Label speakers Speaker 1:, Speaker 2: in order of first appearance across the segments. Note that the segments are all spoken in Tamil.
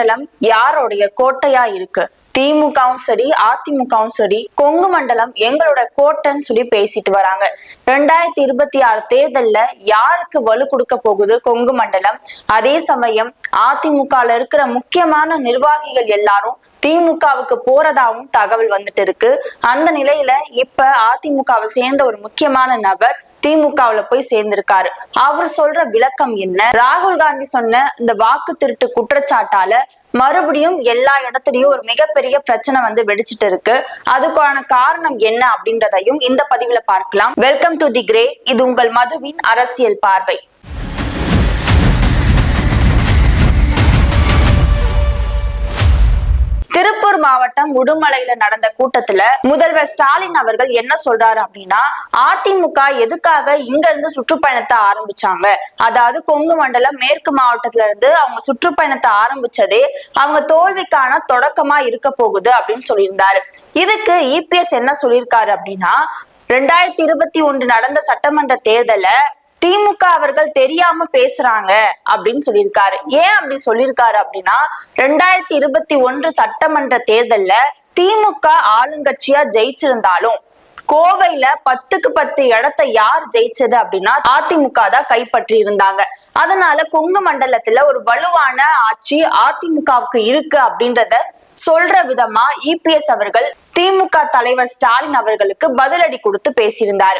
Speaker 1: மண்டலம் யாருடைய கோட்டையா இருக்கு? திமுகவும் சரி அதிமுகவும் சரி கொங்கு மண்டலம் எங்களோட கோட்டைன்னு சொல்லி பேசிட்டு வராங்க. ரெண்டாயிரத்தி இருபத்தி ஆறு தேர்தல்ல யாருக்கு வலு கொடுக்க போகுது கொங்கு மண்டலம்? அதே சமயம் அதிமுகல இருக்கிற முக்கியமான நிர்வாகிகள் எல்லாரும் திமுகவுக்கு போறதாவும் தகவல் வந்துட்டு இருக்கு. அந்த நிலையில இப்ப அதிமுகவை சேர்ந்த ஒரு முக்கியமான நபர் திமுகவுல போய் சேர்ந்திருக்காரு. அவர் சொல்ற விளக்கம் என்ன? ராகுல் காந்தி சொன்ன இந்த வாக்கு திருட்டு குற்றச்சாட்டால மறுபடியும் எல்லா இடத்துலயும் ஒரு மிகப்பெரிய பிரச்சனை வந்து வெடிச்சிட்டு இருக்கு. அதுக்கான காரணம் என்ன அப்படின்றதையும் இந்த பதிவுல பார்க்கலாம். வெல்கம் டு தி கிரே இது உங்கள் மதுவின் அரசியல் பார்வை. திருப்பூர் மாவட்டம் உடுமலையில நடந்த கூட்டத்துல முதல்வர் ஸ்டாலின் அவர்கள் என்ன சொல்றாரு அப்படின்னா அதிமுக எதுக்காக இங்க இருந்து சுற்றுப்பயணத்தை ஆரம்பிச்சாங்க? அதாவது கொங்கு மண்டலம் மேற்கு மாவட்டத்துல இருந்து அவங்க சுற்றுப்பயணத்தை ஆரம்பிச்சதே அவங்க தோல்விக்கான தொடக்கமா இருக்க போகுது அப்படின்னு சொல்லியிருந்தாரு. இதுக்கு இபிஎஸ் என்ன சொல்லியிருக்காரு அப்படின்னா ரெண்டாயிரத்தி இருபத்தி ஒன்று நடந்த சட்டமன்ற தேர்தல திமுக அவர்கள் தெரியாம பேசுறாங்க அப்படின்னு சொல்லியிருக்காரு. ஏன் அப்படி சொல்லியிருக்காரு அப்படின்னா ரெண்டாயிரத்தி இருபத்தி ஒன்று சட்டமன்ற தேர்தல்ல திமுக ஆளுங்கட்சியா ஜெயிச்சிருந்தாலும் கோவையில பத்துக்கு பத்து இடத்தை யார் ஜெயிச்சது அப்படின்னா அதிமுக தான் கைப்பற்றி இருந்தாங்க. அதனால கொங்கு மண்டலத்துல ஒரு வலுவான ஆட்சி அதிமுகவுக்கு இருக்கு அப்படின்றத சொல்ற விதமா இபிஎஸ் அவர்கள் திமுக தலைவர் ஸ்டாலின் அவர்களுக்கு பதிலடி கொடுத்து பேசியிருந்தார்.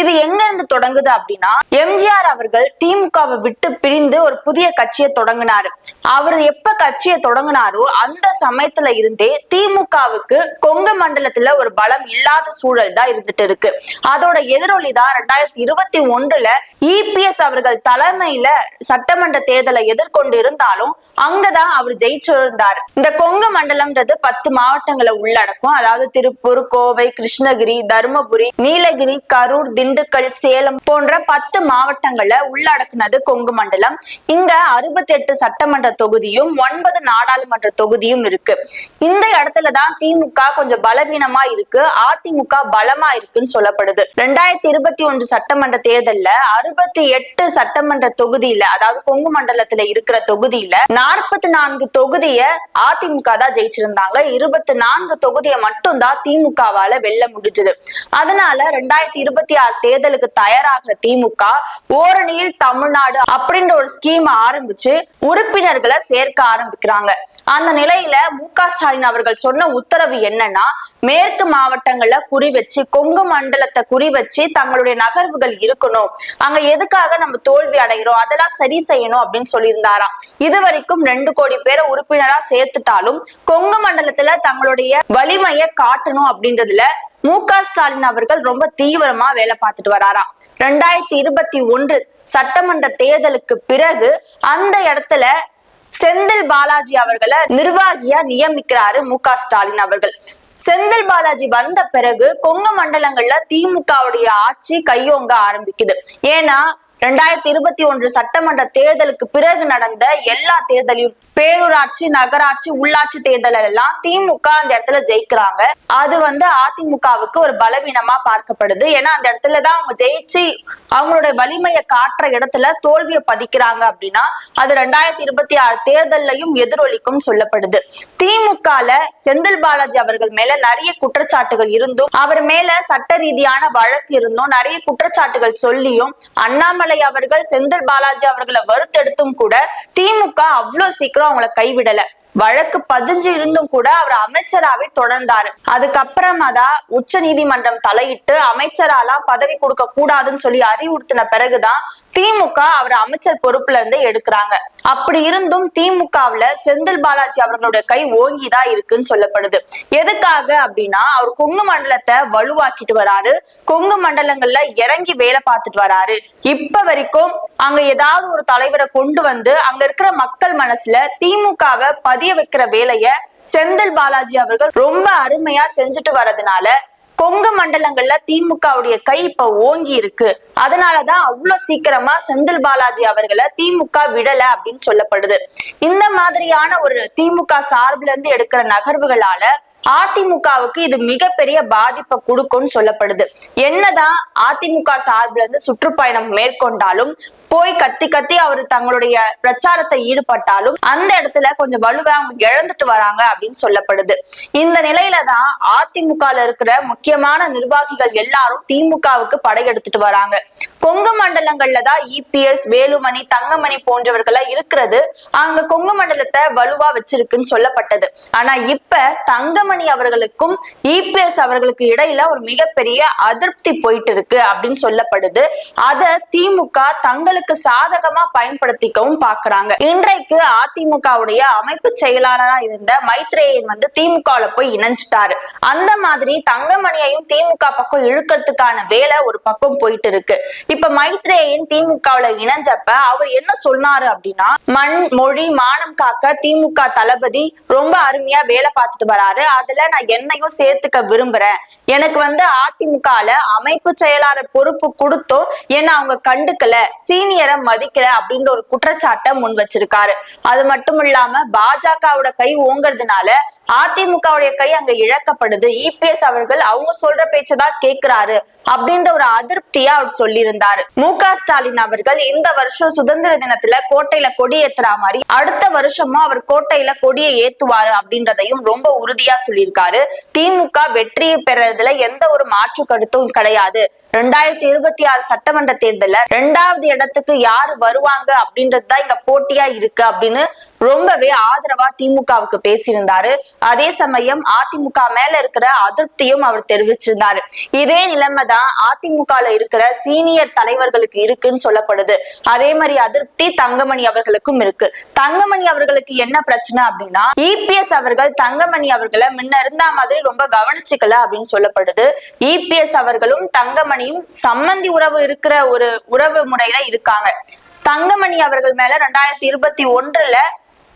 Speaker 1: இது எங்க இருந்து தொடங்குது அப்படின்னா எம்ஜிஆர் அவர்கள் திமுகவை விட்டு பிரிந்து ஒரு புதிய கட்சியை தொடங்கினாரு. அவர் எப்ப கட்சியை தொடங்கினாரோ அந்த சமயத்துல இருந்தே திமுகவுக்கு கொங்கு மண்டலத்துல ஒரு பலம் இல்லாத சூழல் தான் இருந்துட்டு இருக்கு. அதோட எதிரொலி தான் ரெண்டாயிரத்தி இருபத்தி ஒன்றுல இபிஎஸ் அவர்கள் தலைமையில சட்டமன்ற தேர்தலை எதிர்கொண்டு இருந்தாலும் அங்கதான் அவர் ஜெயிச்சிருந்தார். இந்த கொங்கு மண்டலம்ன்றது பத்து மாவட்டங்களை உள்ளடக்கும் அதாவது திருப்பூர் கோவை கிருஷ்ணகிரி தருமபுரி நீலகிரி கரூர் திண்டுக்கல் சேலம் போன்ற பத்து மாவட்டங்களை உள்ளடக்குனது கொங்கு மண்டலம். இங்க அறுபத்தி எட்டு சட்டமன்ற தொகுதியும் ஒன்பது நாடாளுமன்ற தொகுதியும் இருக்கு. இந்த இடத்துலதான் திமுக கொஞ்சம் பலவீனமா இருக்கு. அதிமுக பலமா இருக்குன்னு சொல்லப்படுது. ரெண்டாயிரத்தி இருபத்தி ஒன்று சட்டமன்ற தேர்தல்ல அறுபத்தி எட்டு சட்டமன்ற தொகுதியில அதாவது கொங்கு மண்டலத்துல இருக்கிற தொகுதியில நாற்பத்தி நான்கு தொகுதிய அதிமுக தான் ஜெயிச்சிருந்தாங்க. இருபத்தி நான்கு தொகுதியை மட்டும் மட்டும்தான் திமுகவால வெல்ல முடிஞ்சது. அதனால ரெண்டாயிரத்தி இருபத்தி ஆறு தேர்தலுக்கு தயாராகிற திமுக ஓரணியில் தமிழ்நாடு அப்படின்ற ஒரு ஸ்கீம் ஆரம்பிச்சு உறுப்பினர்களை சேர்க்க ஆரம்பிக்கிறாங்க. அந்த நிலையில மு க ஸ்டாலின் அவர்கள் சொன்ன உத்தரவு என்னன்னா மேற்கு மாவட்டங்கள்ல குறி வச்சு கொங்கு மண்டலத்தை குறி வச்சு தங்களுடைய நகர்வுகள் இருக்கணும். அங்க எதுக்காக நம்ம தோல்வி அடைகிறோம் அதெல்லாம் சரி செய்யணும் அப்படின்னு சொல்லியிருந்தாராம். இது வரைக்கும் ரெண்டு கோடி பேரை உறுப்பினரா சேர்த்துட்டாலும் கொங்கு மண்டலத்துல தங்களுடைய வலிமையை காட்டணும் அப்படின்றதுல மு க ஸ்டாலின் அவர்கள் ரொம்ப தீவிரமா வேலை பார்த்துட்டு வராராம். ரெண்டாயிரத்தி இருபத்தி ஒன்று சட்டமன்ற தேர்தலுக்கு பிறகு அந்த இடத்துல செந்தில் பாலாஜி அவர்களை நிர்வாகியா நியமிக்கிறாரு மு க ஸ்டாலின் அவர்கள். செந்தில் பாலாஜி வந்த பிறகு கொங்கு மண்டலங்கள்ல திமுகவுடைய ஆட்சி கையோங்க ஆரம்பிக்குது. ஏன்னா ரெண்டாயிரத்தி இருபத்தி ஒன்று சட்டமன்ற தேர்தலுக்கு பிறகு நடந்த எல்லா தேர்தலையும் பேரூராட்சி நகராட்சி உள்ளாட்சி தேர்தல் எல்லாம் திமுக அந்த இடத்துல ஜெயிக்கிறாங்க. அது வந்து அதிமுகவுக்கு ஒரு பலவீனமா பார்க்கப்படுது. ஏன்னா அந்த இடத்துலதான் அவங்க ஜெயிச்சு அவங்களுடைய வலிமையை காட்டுற இடத்துல தோல்வியை பதிக்கிறாங்க அப்படின்னா அது ரெண்டாயிரத்தி இருபத்தி ஆறு தேர்தலையும் எதிரொலிக்கும் சொல்லப்படுது. திமுகல செந்தில் பாலாஜி அவர்கள் மேல நிறைய குற்றச்சாட்டுகள் இருந்தும் அவர் மேல சட்ட ரீதியான வழக்கு இருந்தும் நிறைய குற்றச்சாட்டுகள் சொல்லியும் அண்ணாமலை அவர்கள் செந்தில் பாலாஜி அவர்களை வறுத்தெடுத்தும் கூட திமுக அவ்வளவு சீக்கிரம் அவங்கள கைவிடல. வழக்கு பதிஞ்சு இருந்தும் கூட அவர் அமைச்சராவே தொடர்ந்தாரு. அதுக்கப்புறமா தான் உச்ச நீதிமன்றம் தலையிட்டு அமைச்சராலாம் பதவி கொடுக்க கூடாதுன்னு சொல்லி அறிவுறுத்தின பிறகுதான் திமுக அவர் அமைச்சர் பொறுப்புல இருந்தே எடுக்கிறாங்க. அப்படி இருந்தும் திமுகவுல செந்தில் பாலாஜி அவர்களுடைய கை ஓங்கிதான் இருக்குன்னு சொல்லப்படுது. எதுக்காக அப்படின்னா அவர் கொங்கு மண்டலத்தை வலுவாக்கிட்டு வராரு. கொங்கு மண்டலங்கள்ல இறங்கி வேலை பார்த்துட்டு வராரு. இப்ப வரைக்கும் அங்க ஏதாவது ஒரு தலைவரை கொண்டு வந்து அங்க இருக்கிற மக்கள் மனசுல திமுகவை பதிய வைக்கிற வேலைய செந்தில் பாலாஜி அவர்கள் ரொம்ப அருமையா செஞ்சுட்டு வர்றதுனால கொங்கு மண்டலங்கள்ல திமுகவுடைய கை இப்ப ஓங்கி இருக்கு. அதனாலதான் அவ்வளவு சீக்கிரமா செந்தில் பாலாஜி அவர்களை திமுக விடல அப்படின்னு சொல்லப்படுது. இந்த மாதிரியான ஒரு திமுக சார்புல இருந்து எடுக்கிற நகர்வுகளால அதிமுகவுக்கு இது மிகப்பெரிய பாதிப்பை கொடுக்கும்னு சொல்லப்படுது. என்னதான் அதிமுக சார்புல இருந்து சுற்றுப்பயணம் மேற்கொண்டாலும் போய் கத்தி கத்தி அவர் தங்களுடைய பிரச்சாரத்தை ஈடுபட்டாலும் அந்த இடத்துல கொஞ்சம் வலுவை அவங்க இழந்துட்டு வராங்க அப்படின்னு சொல்லப்படுது. இந்த நிலையில தான் அதிமுக இருக்கிற முக்கியமான நிர்வாகிகள் எல்லாரும் திமுகவுக்கு படையெடுத்துட்டு வராங்க. கொங்கு மண்டலங்கள்ல தான் இபிஎஸ் வேலுமணி தங்கமணி போன்றவர்களா இருக்கிறது. அங்க கொங்கு மண்டலத்தை வலுவா வச்சிருக்குன்னு சொல்லப்பட்டது. ஆனா இப்ப தங்கமணி அவர்களுக்கும் இபிஎஸ் அவர்களுக்கு இடையில ஒரு மிகப்பெரிய அதிருப்தி போயிட்டு இருக்கு அப்படின்னு சொல்லப்படுது. அத திமுக தங்களுக்கு சாதகமா பயன்படுத்திக்கவும் பாக்குறாங்க. இன்றைக்கு அதிமுகவுடைய அமைப்பு செயலாளரா இருந்த மைத்ரேயன் வந்து திமுகவுல போய் இணைஞ்சிட்டாரு. அந்த மாதிரி தங்கமணியையும் திமுக பக்கம் இழுக்கிறதுக்கான வேலை ஒரு பக்கம் போயிட்டு இருக்கு இப்ப மைத்ரேயன் திமுகவுல இணைஞ்சப்ப அவர் என்ன சொன்னாரு அப்படின்னா மண் மொழி மானம் காக்க திமுக தளபதி ரொம்ப அருமையா வேலை பார்த்துட்டு வராரு. அதுல நான் என்னையும் சேர்த்துக்க விரும்புறேன். எனக்கு வந்து அதிமுகல அமைப்பு செயலாளர் பொறுப்பு கொடுத்தோம் என்ன அவங்க கண்டுக்கல சீனியரை மதிக்கல அப்படின்ற ஒரு குற்றச்சாட்டை முன் வச்சிருக்காரு. அது மட்டும் இல்லாம பாஜகவோட கை ஓங்குறதுனால அதிமுகவுடைய கை அங்க இழக்கப்படுது. இபிஎஸ் அவர்கள் அவங்க சொல்ற பேச்சதான் கேக்குறாரு அப்படின்ற ஒரு அதிருப்தியா அவர் சொல்லியிருந்தார். இருந்தார் மு க ஸ்டாலின் அவர்கள் இந்த வருஷம் சுதந்திர தினத்துல கோட்டையில கொடி ஏத்துறா மாதிரி அடுத்த வருஷமும் அவர் கோட்டையில கொடியை ஏத்துவாரு அப்படின்றதையும் ரொம்ப உறுதியா சொல்லியிருக்காரு. திமுக வெற்றி பெறதுல எந்த ஒரு மாற்று கருத்தும் கிடையாது. ரெண்டாயிரத்தி இருபத்தி ஆறு சட்டமன்ற தேர்தல ரெண்டாவது இடத்துக்கு யாரு வருவாங்க அப்படின்றது தான் இங்க போட்டியா இருக்கு அப்படின்னு ரொம்பவே ஆதரவா திமுகவுக்கு பேசியிருந்தாரு. அதே சமயம் அதிமுக மேல இருக்கிற அதிருப்தியும் அவர் தெரிவிச்சிருந்தாரு. இதே நிலைமைதான் அதிமுக இருக்கிற சீனியர் தலைவர்களுக்கு இருக்குன்னு சொல்லப்படுது. அதே மாதிரி அதிருப்தி தங்கமணி அவர்களுக்கும் இருக்கு. தங்கமணி அவர்களுக்கு என்ன பிரச்சனை அப்படின்னா இபிஎஸ் அவர்கள் தங்கமணி அவர்களை முன்ன இருந்த மாதிரி ரொம்ப கவனிச்சுக்கல அப்படின்னு சொல்லப்படுது. இபிஎஸ் அவர்களும் தங்கமணியும் சம்மந்தி உறவு இருக்கிற ஒரு உறவு முறையில இருக்காங்க. தங்கமணி அவர்கள் மேல ரெண்டாயிரத்தி இருபத்தி ஒன்றுல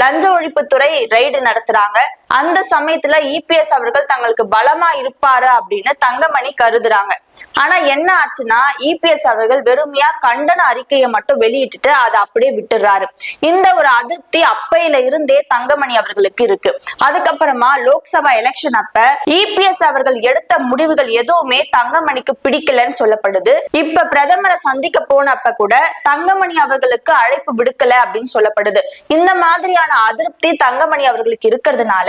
Speaker 1: லஞ்ச ஒழிப்புத்துறை ரெய்டு நடத்துறாங்க. அந்த சமயத்துல இபிஎஸ் அவர்கள் தங்களுக்கு பலமா இருப்பாரு அப்படின்னு தங்கமணி கருதுறாங்க. ஆனா என்ன ஆச்சுன்னா இபிஎஸ் அவர்கள் வெறுமையா கண்டன அறிக்கையை மட்டும் வெளியிட்டுட்டு அதை அப்படியே விட்டுறாரு. இந்த ஒரு அதிருப்தி அப்பையில இருந்தே தங்கமணி அவர்களுக்கு இருக்கு. அதுக்கப்புறமா லோக்சபா எலெக்ஷன் அப்ப இபிஎஸ் அவர்கள் எடுத்த முடிவுகள் எதுவுமே தங்கமணிக்கு பிடிக்கலன்னு சொல்லப்படுது. இப்ப பிரதமரை சந்திக்க போனப்ப கூட தங்கமணி அவர்களுக்கு அழைப்பு விடுக்கல அப்படின்னு சொல்லப்படுது. இந்த மாதிரி மீதான அதிருப்தி தங்கமணி அவர்களுக்கு இருக்கிறதுனால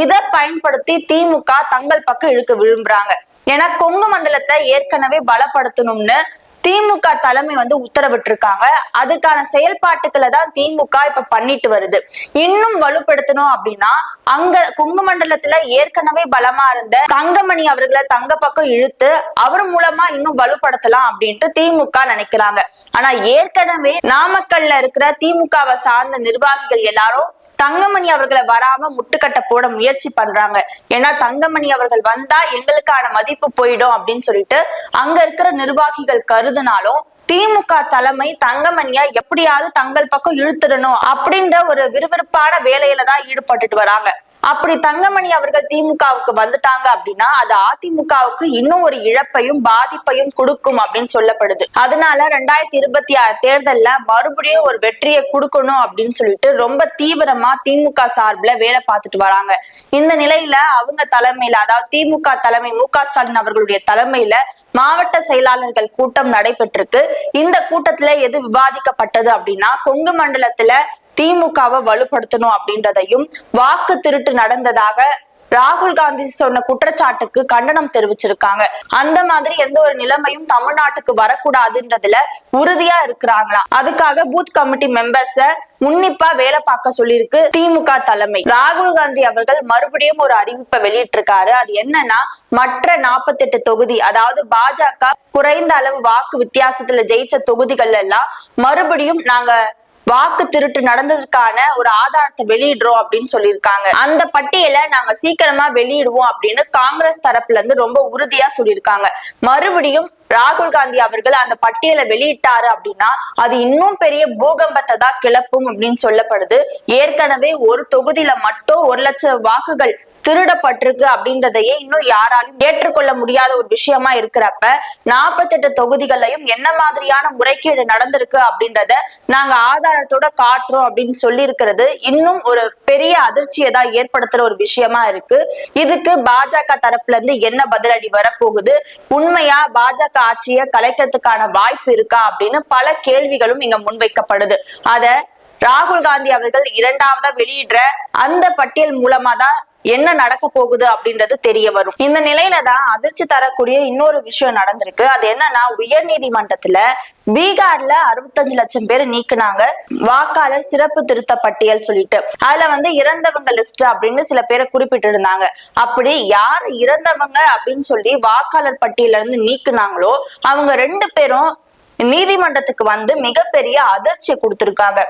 Speaker 1: இதை பயன்படுத்தி திமுக தங்கள் பக்கம் இழுக்க விரும்புறாங்க. ஏன்னா கொங்கு மண்டலத்தை ஏற்கனவே பலப்படுத்தணும்னு திமுக தலைமை வந்து உத்தரவிட்டிருக்காங்க. அதுக்கான செயல்பாட்டுக்களை தான் திமுக இப்ப பண்ணிட்டு வருது. இன்னும் வலுப்படுத்தணும் அப்படின்னா அங்க கொங்கு மண்டலத்துல ஏற்கனவே பலமா இருந்த தங்கமணி அவர்களை தங்க பக்கம் இழுத்து அவர் மூலமா இன்னும் வலுப்படுத்தலாம் அப்படின்ட்டு திமுக நினைக்கிறாங்க. ஆனா ஏற்கனவே நாமக்கல்ல இருக்கிற திமுகவை சார்ந்த நிர்வாகிகள் எல்லாரும் தங்கமணி அவர்களை வராம முட்டுக்கட்டை போட முயற்சி பண்றாங்க. ஏன்னா தங்கமணி அவர்கள் வந்தா எங்களுக்கான மதிப்பு போயிடும் அப்படின்னு சொல்லிட்டு அங்க இருக்கிற நிர்வாகிகள் வருதுனாலும் திமுக தலைமை தங்கமணியா எப்படியாவது தங்கள் பக்கம் இழுத்துடணும் அப்படின்ற ஒரு விறுவிறுப்பான வேலையில தான் ஈடுபட்டுட்டு வராங்க. அப்படி தங்கமணி அவர்கள் திமுகவுக்கு வந்துட்டாங்க அப்படின்னா அது அதிமுகவுக்கு இன்னும் ஒரு இழப்பையும் பாதிப்பையும் கொடுக்கும் அப்படின்னு சொல்லப்படுது. அதனால ரெண்டாயிரத்தி இருபத்தி ஆறு தேர்தல்ல மறுபடியும் ஒரு வெற்றியை கொடுக்கணும் அப்படின்னு சொல்லிட்டு ரொம்ப தீவிரமா திமுக சார்பில் வேலை பார்த்துட்டு வராங்க. இந்த நிலையில அவங்க தலைமையில அதாவது திமுக தலைமை மு க ஸ்டாலின் அவர்களுடைய தலைமையில மாவட்ட செயலாளர்கள் கூட்டம் நடைபெற்றிருக்கு. இந்த கூட்டத்துல எது விவாதிக்கப்பட்டது அப்படின்னா கொங்கு மண்டலத்துல திமுகவை வலுப்படுத்தணும் அப்படின்றதையும் வாக்கு திருட்டு நடந்ததாக ராகுல் காந்தி சொன்ன குற்றச்சாட்டுக்கு கண்டனம் தெரிவிச்சிருக்காங்க. அந்த மாதிரி எந்த ஒரு நிலைமையும் தமிழ்நாட்டுக்கு வரக்கூடாதுன்றதுல உறுதியா இருக்கிறாங்களாம் அதுக்காக பூத் கமிட்டி மெம்பர்ஸ உன்னிப்பா வேலை பார்க்க சொல்லியிருக்கு திமுக தலைமை. ராகுல் காந்தி அவர்கள் மறுபடியும் ஒரு அறிவிப்பை வெளியிட்டிருக்காரு. அது என்னன்னா மற்ற நாற்பத்தெட்டு தொகுதி அதாவது பாஜக குறைந்த அளவு வாக்கு வித்தியாசத்துல ஜெயிச்ச தொகுதிகள் எல்லாம் மறுபடியும் நாங்க வாக்கு திருட்டு நடந்ததுக்கான ஒரு ஆதாரத்தை வெளியிடுறோம் அப்படின்னு சொல்லியிருக்காங்க. அந்த பட்டியலை நாங்க சீக்கிரமா வெளியிடுவோம் அப்படின்னு காங்கிரஸ் தரப்புல இருந்து ரொம்ப உறுதியா சொல்லியிருக்காங்க. மறுபடியும் ராகுல் காந்தி அவர்கள் அந்த பட்டியலை வெளியிட்டாரு அப்படின்னா அது இன்னும் பெரிய பூகம்பத்தை தான் கிளப்பும் அப்படின்னு சொல்லப்படுது. ஏற்கனவே ஒரு தொகுதியில மட்டும் ஒரு லட்சம் வாக்குகள் திருடப்பட்டிருக்கு அப்படின்றதையே இன்னும் யாராலும் ஏற்றுக்கொள்ள முடியாத ஒரு விஷயமா இருக்கிறப்ப நாற்பத்தெட்டு தொகுதிகளையும் என்ன மாதிரியான முறைகேடு நடந்திருக்கு அப்படின்றத நாங்க ஆதாரத்தோட காட்டுறோம் அப்படின்னு சொல்லி இருக்கிறது இன்னும் ஒரு பெரிய அதிர்ச்சியை தான் ஏற்படுத்துற ஒரு விஷயமா இருக்கு. இதுக்கு பாஜக தரப்புல இருந்து என்ன பதிலடி வரப்போகுது? உண்மையா பாஜக ஆட்சியை கலைக்கிறதுக்கான வாய்ப்பு இருக்கா அப்படின்னு பல கேள்விகளும் இங்க முன்வைக்கப்படுது. அத ராகுல் காந்தி அவர்கள் இரண்டாவதா வெளியிடுற அந்த பட்டியல் மூலமா தான் என்ன நடக்க போகுது அப்படின்றது தெரிய வரும். இந்த நிலையில தான் அதிர்ச்சி தரக்கூடிய இன்னொரு விஷயம் நடந்திருக்கு. அது என்னன்னா உயர் நீதிமன்றத்துல பீகார்ல அறுபத்தஞ்சு லட்சம் பேர் நீக்குனாங்க. வாக்காளர் சிறப்பு திருத்த பட்டியல் சொல்லிட்டு. அதுல வந்து இறந்தவங்க லிஸ்ட் அப்படின்னு சில பேரை குறிப்பிட்டு இருந்தாங்க அப்படி யார் இறந்தவங்க அப்படின்னு சொல்லி வாக்காளர் பட்டியல இருந்து நீக்குனாங்களோ அவங்க ரெண்டு பேரும் நீதிமன்றத்துக்கு வந்து மிகப்பெரிய அதிர்ச்சியை கொடுத்திருக்காங்க.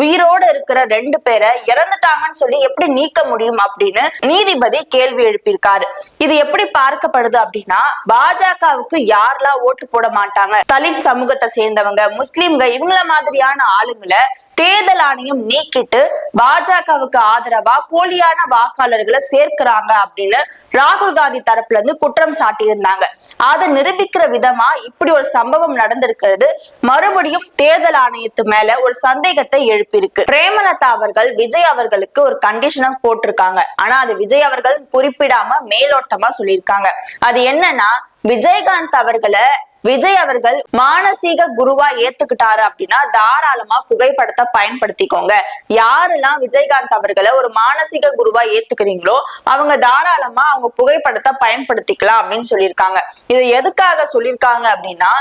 Speaker 1: உயிரோட இருக்கிற ரெண்டு பேரை இறந்துட்டாங்கன்னு சொல்லி எப்படி நீக்க முடியும் அப்படின்னு நீதிபதி கேள்வி எழுப்பியிருக்காரு. இது எப்படி பார்க்கப்படுது அப்படின்னா பாஜகவுக்கு யாரெல்லாம் ஓட்டு போட மாட்டாங்க? தலித் சமூகத்தை சேர்ந்தவங்க முஸ்லிம்க இவங்கள மாதிரியான ஆளுங்களை தேர்தல் ஆணையம் நீக்கிட்டு பாஜகவுக்கு ஆதரவா போலியான வாக்காளர்களை சேர்க்கிறாங்க அப்படின்னு ராகுல் காந்தி தரப்புல இருந்து குற்றம் சாட்டியிருந்தாங்க. அதை நிரூபிக்கிற விதமா இப்படி ஒரு சம்பவம் நடந்திருக்கிறது மறுபடியும் தேர்தல் ஆணையத்து மேல ஒரு சந்தேகத்தை எழுப்பியிருக்கு. பிரேமலதா அவர்கள் விஜய் அவர்களுக்கு ஒரு கண்டிஷனை போட்டிருக்காங்க. ஆனா அது விஜய் அவர்கள் குறிப்பிடாம மேலோட்டமா சொல்லியிருக்காங்க. அது என்னன்னா விஜயகாந்த் அவர்களை விஜய் அவர்கள் மானசீக குருவா ஏத்துக்கிட்டாரு அப்படின்னா தாராளமா புகைப்படத்தை பயன்படுத்திக்கோங்க. யாரெல்லாம் விஜயகாந்த் அவர்களை ஒரு மானசீக குருவா ஏத்துக்கிறீங்களோ அவங்க தாராளமா அவங்க புகைப்படத்தை பயன்படுத்திக்கலாம் அப்படின்னு சொல்லியிருக்காங்க. இது எதுக்காக சொல்லியிருக்காங்க அப்படின்னா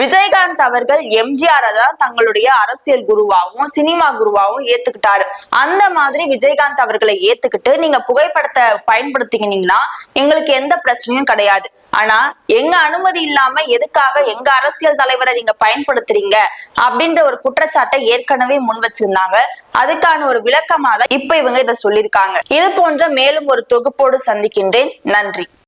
Speaker 1: விஜயகாந்த் அவர்கள் எம்ஜிஆர் தான் தங்களுடைய அரசியல் குருவாகவும் சினிமா குருவாகவும் ஏத்துக்கிட்டாரு. அந்த மாதிரி விஜயகாந்த் அவர்களை ஏத்துக்கிட்டு நீங்க புகைப்படத்தை பயன்படுத்திக்கினீங்கன்னா எங்களுக்கு எந்த பிரச்சனையும் கிடையாது. ஆனா எங்க அனுமதி இல்லாம எதுக்காக எங்க அரசியல் தலைவரை நீங்க பயன்படுத்துறீங்க அப்படின்ற ஒரு குற்றச்சாட்டை ஏற்கனவே முன் வச்சிருந்தாங்க. அதுக்கான ஒரு விளக்கமாக இப்ப இவங்க இதை சொல்லியிருக்காங்க. இது போன்ற மேலும் ஒரு தொகுப்போடு சந்திக்கின்றேன். நன்றி.